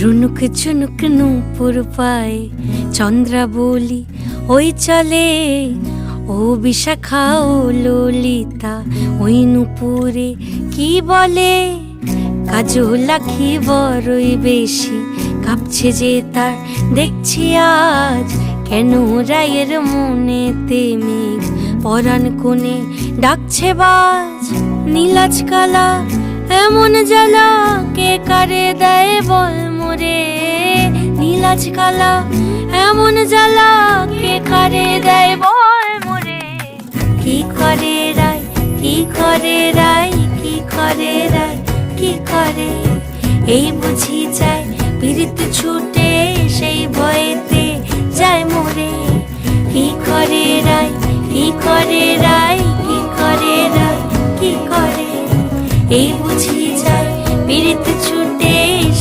রুনুক ঝুনুক নূপুর পায়, চন্দ্রা বলি ওই চলে। ও বিশাখা ও ললিতা ওই নুপুরে কি বলে? কাজু লাখি বড়ই বেশি, কাঁপছে যে তার, দেখছি আজ কেন রায়ের মনেতে মেঘ। পরাণ কোণে ডাকছে বাজ, নীলাজ কালা এমন জ্বালা। দেয় বল মোরে নীলাজ কালা, এমন জ্বালা কে কারে দেয় বল মোরে? কি করে রায়, কি করে রায়, কি করে রায়, কি করে? এই বুঝি যায় পীড়িত ছুটে সেই ভয়েতে যায় মোরে। কি করে রায়, কি করে রায়, কি করে রায়, কি করে? এই বুঝি যায় পীড়িত